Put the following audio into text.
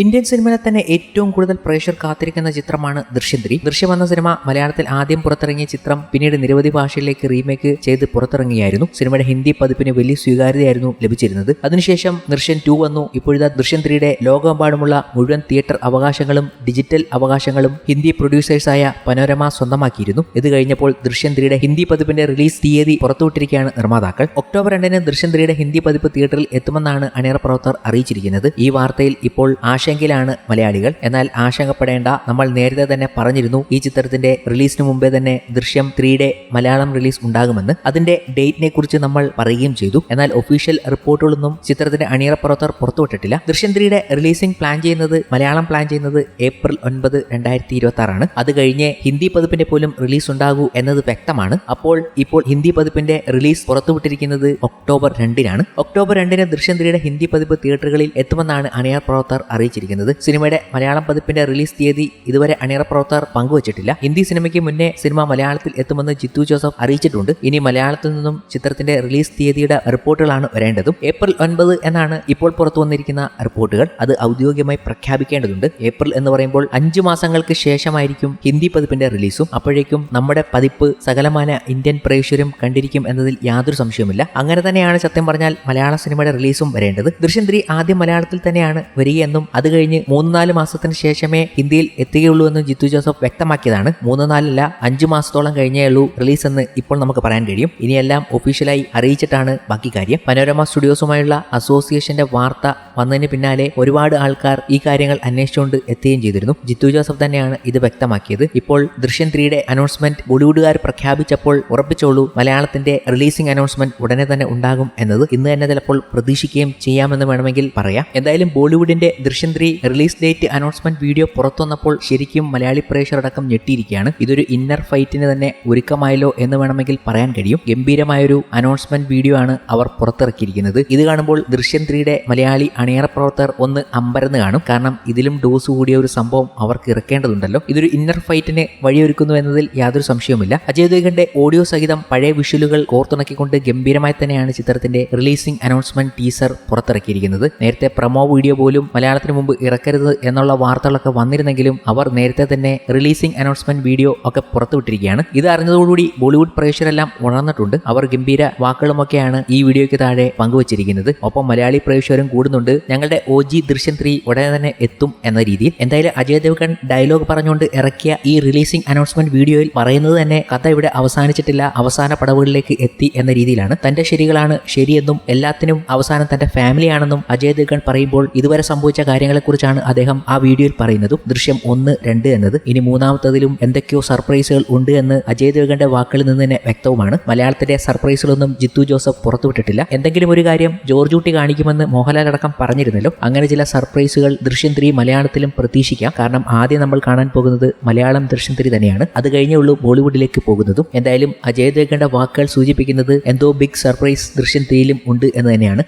Indian സിനിമയിലെ തന്നെ ഏറ്റവും കൂടുതൽ പ്രേക്ഷകർ കാത്തിരിക്കുന്ന ചിത്രമാണ് ദൃശ്യം ത്രീ ദൃശ്യം എന്ന സിനിമ മലയാളത്തിൽ ആദ്യം പുറത്തിറങ്ങിയ ചിത്രം പിന്നീട് നിരവധി ഭാഷയിലേക്ക് റീമേക്ക് ചെയ്ത് പുറത്തിറങ്ങിയായിരുന്നു. സിനിമയുടെ ഹിന്ദി പതിപ്പിന് വലിയ സ്വീകാര്യതയായിരുന്നു ലഭിച്ചിരുന്നത്. അതിനുശേഷം ദൃശ്യം ടു വന്നു. ഇപ്പോഴത്തെ ദൃശ്യം ലോകമെമ്പാടുമുള്ള മുഴുവൻ തിയേറ്റർ അവകാശങ്ങളും ഡിജിറ്റൽ അവകാശങ്ങളും ഹിന്ദി പ്രൊഡ്യൂസേഴ്സായ പനോരമ സ്വന്തമാക്കിയിരുന്നു. ഇത് കഴിഞ്ഞപ്പോൾ ദൃശ്യം ഹിന്ദി പതിപ്പിന്റെ റിലീസ് തീയതി പുറത്തുവിട്ടിരിക്കുകയാണ് നിർമ്മാതാക്കൾ. ഒക്ടോബർ രണ്ടിന് ദൃശ്യം ഹിന്ദി പതിപ്പ് തിയേറ്ററിൽ എത്തുമെന്നാണ് അണിയറ പ്രവർത്തകർ അറിയിച്ചിരിക്കുന്നത്. ഈ വാർത്തയിൽ ഇപ്പോൾ ആശങ്കയിലാണ് മലയാളികൾ. എന്നാൽ ആശങ്കപ്പെടേണ്ട നമ്മൾ നേരത്തെ തന്നെ പറഞ്ഞിരുന്നു ഈ ചിത്രത്തിന്റെ റിലീസിന് മുമ്പേ തന്നെ ദൃശ്യം ത്രീയുടെ മലയാളം റിലീസ് ഉണ്ടാകുമെന്ന്. അതിന്റെ ഡേറ്റിനെ കുറിച്ച് നമ്മൾ പറയുകയും ചെയ്തു. എന്നാൽ ഒഫീഷ്യൽ റിപ്പോർട്ടുകളൊന്നും ചിത്രത്തിന്റെ അണിയറ പ്രവർത്തകർ പുറത്തുവിട്ടിട്ടില്ല. ദൃശ്യം ത്രീയുടെ റിലീസിംഗ് പ്ലാൻ ചെയ്യുന്നത് മലയാളം പ്ലാൻ ചെയ്യുന്നത് ഏപ്രിൽ ഒൻപത് രണ്ടായിരത്തി ഇരുപത്തി ആറാണ് അത് കഴിഞ്ഞ് ഹിന്ദി പതിപ്പിന്റെ പോലും റിലീസ് ഉണ്ടാകൂ എന്നത് വ്യക്തമാണ്. അപ്പോൾ ഇപ്പോൾ ഹിന്ദി പതിപ്പിന്റെ റിലീസ് പുറത്തുവിട്ടിരിക്കുന്നത് ഒക്ടോബർ രണ്ടിനാണ്. ഒക്ടോബർ രണ്ടിന് ദൃശ്യം ത്രീയുടെ ഹിന്ദി പതിപ്പ് തിയേറ്ററുകളിൽ എത്തുമെന്നാണ് അണിയർ പ്രവർത്തകർ അറിയിച്ചിരിക്കുന്നത് സിനിമയുടെ മലയാളം പതിപ്പിന്റെ റിലീസ് തീയതി ഇതുവരെ അണിയറ പ്രവർത്തകർ പങ്കുവച്ചിട്ടില്ല. ഹിന്ദി സിനിമയ്ക്ക് മുന്നേ സിനിമ മലയാളത്തിൽ എത്തുമെന്ന് ജിത്തു ജോസഫ് അറിയിച്ചിട്ടുണ്ട്. ഇനി മലയാളത്തിൽ നിന്നും ചിത്രത്തിന്റെ റിലീസ് തീയതിയുടെ റിപ്പോർട്ടുകളാണ് വരേണ്ടതും. ഏപ്രിൽ ഒൻപത് എന്നാണ് ഇപ്പോൾ പുറത്തു വന്നിരിക്കുന്ന റിപ്പോർട്ടുകൾ. അത് ഔദ്യോഗികമായി പ്രഖ്യാപിക്കേണ്ടതുണ്ട്. ഏപ്രിൽ എന്ന് പറയുമ്പോൾ അഞ്ചു മാസങ്ങൾക്ക് ശേഷമായിരിക്കും ഹിന്ദി പതിപ്പിന്റെ റിലീസും. അപ്പോഴേക്കും നമ്മുടെ പതിപ്പ് സകലമാന ഇന്ത്യൻ പ്രേക്ഷകരും കണ്ടിരിക്കും എന്നതിൽ യാതൊരു സംശയവുമില്ല. അങ്ങനെ തന്നെയാണ് സത്യം പറഞ്ഞാൽ മലയാള സിനിമയുടെ റിലീസും വരേണ്ടത്. ദൃശ്യം ത്രീ ആദ്യം മലയാളത്തിൽ തന്നെയാണ് വരികയെന്നും അത് കഴിഞ്ഞ് മൂന്ന് നാല് മാസത്തിന് ശേഷമേ ഇന്ത്യയിൽ എത്തുകയുള്ളൂ എന്ന് ജിത്തു ജോസഫ് വ്യക്തമാക്കിയതാണ്. മൂന്ന് നാലല്ല അഞ്ചു മാസത്തോളം കഴിഞ്ഞേ ഉള്ളൂ റിലീസ് എന്ന് ഇപ്പോൾ നമുക്ക് പറയാൻ കഴിയും. ഇനിയെല്ലാം ഒഫീഷ്യലായി അറിയിച്ചിട്ടാണ് ബാക്കി കാര്യം. പനോരമ സ്റ്റുഡിയോസുമായുള്ള അസോസിയേഷന്റെ വാർത്ത വന്നതിന് പിന്നാലെ ഒരുപാട് ആൾക്കാർ ഈ കാര്യങ്ങൾ അന്വേഷിച്ചുകൊണ്ട് എത്തുകയും ചെയ്തിരുന്നു. ജിത്തു ജോസഫ് തന്നെയാണ് ഇത് വ്യക്തമാക്കിയത്. ഇപ്പോൾ ദൃശ്യം ത്രീയുടെ അനൗൺസ്മെന്റ് ബോളിവുഡുകാർ പ്രഖ്യാപിച്ചപ്പോൾ ഉറപ്പിച്ചോളൂ മലയാളത്തിന്റെ റിലീസിംഗ് അനൗൺസ്മെന്റ് ഉടനെ തന്നെ ഉണ്ടാകും എന്നത് ഇന്ന് തന്നെ ചിലപ്പോൾ പ്രതീക്ഷിക്കുകയും ചെയ്യാമെന്ന് വേണമെങ്കിൽ പറയാം. എന്തായാലും ബോളിവുഡിന്റെ Drishyam three release date announcement video പുറത്തുവന്നപ്പോൾ ശരിക്കും മലയാളി പ്രേക്ഷകരടക്കം ഞെട്ടിയിരിക്കുകയാണ്. ഇതൊരു ഇന്നർ ഫൈറ്റിന് തന്നെ ഒരുക്കമായല്ലോ എന്ന് വേണമെങ്കിൽ പറയാൻ കഴിയും. ഗംഭീരമായൊരു അനൗൺസ്മെന്റ് വീഡിയോ ആണ് അവർ പുറത്തിറക്കിയിരിക്കുന്നത്. ഇത് കാണുമ്പോൾ ദൃശ്യം ത്രീയുടെ മലയാളി അണിയറ പ്രവർത്തകർ ഒന്ന് അമ്പരന്ന് കാണും. കാരണം ഇതിലും ഡോസ് കൂടിയ ഒരു സംഭവം അവർക്ക് ഇറക്കേണ്ടതുണ്ടല്ലോ. ഇതൊരു ഇന്നർ ഫൈറ്റിന് വഴിയൊരുക്കുന്നു എന്നതിൽ യാതൊരു സംശയവുമില്ല. അജയ് ദേവന്റെ ഓഡിയോ സഹിതം പഴയ വിഷ്വലുകൾ കോർത്തിണക്കിക്കൊണ്ട് ഗംഭീരമായി തന്നെയാണ് ചിത്രത്തിന്റെ റിലീസിംഗ് അനൗൺസ്മെന്റ് ടീസർ പുറത്തിറക്കിയിരിക്കുന്നത്. നേരത്തെ പ്രൊമോ വീഡിയോ പോലും മലയാളത്തിന് മുമ്പ് ഇറക്കരുത് എന്നുള്ള വാർത്തകളൊക്കെ വന്നിരുന്നെങ്കിലും അവർ നേരത്തെ തന്നെ റിലീസിംഗ് അനൗൺസ്മെന്റ് വീഡിയോ ഒക്കെ പുറത്തുവിട്ടിരിക്കുകയാണ്. ഇത് അറിഞ്ഞതോടുകൂടി ബോളിവുഡ് പ്രേക്ഷകരെല്ലാം ഉണർന്നിട്ടുണ്ട്. അവർ ഗംഭീര വാക്കുകളുമൊക്കെയാണ് ഈ വീഡിയോയ്ക്ക് താഴെ പങ്കുവച്ചിരിക്കുന്നത്. ഒപ്പം മലയാളി പ്രേക്ഷകരും കൂടുന്നുണ്ട്. ഞങ്ങളുടെ ഒ ജി ദൃശ്യം ത്രീ ഉടനെ തന്നെ എത്തും എന്ന രീതിയിൽ. എന്തായാലും അജയ് ദേവ്ഗൺ ഡയലോഗ് പറഞ്ഞുകൊണ്ട് ഇറക്കിയ ഈ റിലീസിംഗ് അനൗൺസ്മെന്റ് വീഡിയോയിൽ പറയുന്നത് തന്നെ കഥ ഇവിടെ അവസാനിച്ചിട്ടില്ല. അവസാന പടവുകളിലേക്ക് എത്തി എന്ന രീതിയിലാണ്. തന്റെ ശരികളാണ് ശരിയെന്നും എല്ലാത്തിനും അവസാനം തന്റെ ഫാമിലിയാണെന്നും അജയ് ദേവ്ഗൺ പറയുമ്പോൾ ഇതുവരെ സംഭവിച്ച കാര്യങ്ങളെക്കുറിച്ചാണ് അദ്ദേഹം ആ വീഡിയോയിൽ പറയുന്നതും ദൃശ്യം ഒന്ന് രണ്ട് എന്നത്. ഇനി മൂന്നാമത്തതിലും എന്തൊക്കെയോ സർപ്രൈസുകൾ ഉണ്ട് എന്ന് അജയ് ദേവ്ഗന്റെ വാക്കുകളിൽ നിന്ന് തന്നെ വ്യക്തവുമാണ്. മലയാളത്തിലെ സർപ്രൈസുകളൊന്നും ജിത്തു ജോസഫ് പുറത്തുവിട്ടിട്ടില്ല. എന്തെങ്കിലും ഒരു കാര്യം ജോർജൂട്ടി കാണിക്കുമെന്ന് മോഹൻലാൽ അടക്കം പറഞ്ഞിരുന്നല്ലോ. അങ്ങനെ ചില സർപ്രൈസുകൾ ദൃശ്യം ത്രീ മലയാളത്തിലും പ്രതീക്ഷിക്കാം. കാരണം ആദ്യം നമ്മൾ കാണാൻ പോകുന്നത് മലയാളം ദൃശ്യം ത്രീ തന്നെയാണ്. അത് കഴിഞ്ഞേ ഉള്ളൂ ബോളിവുഡിലേക്ക് പോകുന്നതും. എന്തായാലും അജയ് ദേവ്ഗന്റെ വാക്കുകൾ സൂചിപ്പിക്കുന്നത് എന്തോ ബിഗ് സർപ്രൈസ് ദൃശ്യം ത്രീയിലും ഉണ്ട് എന്ന് തന്നെയാണ്.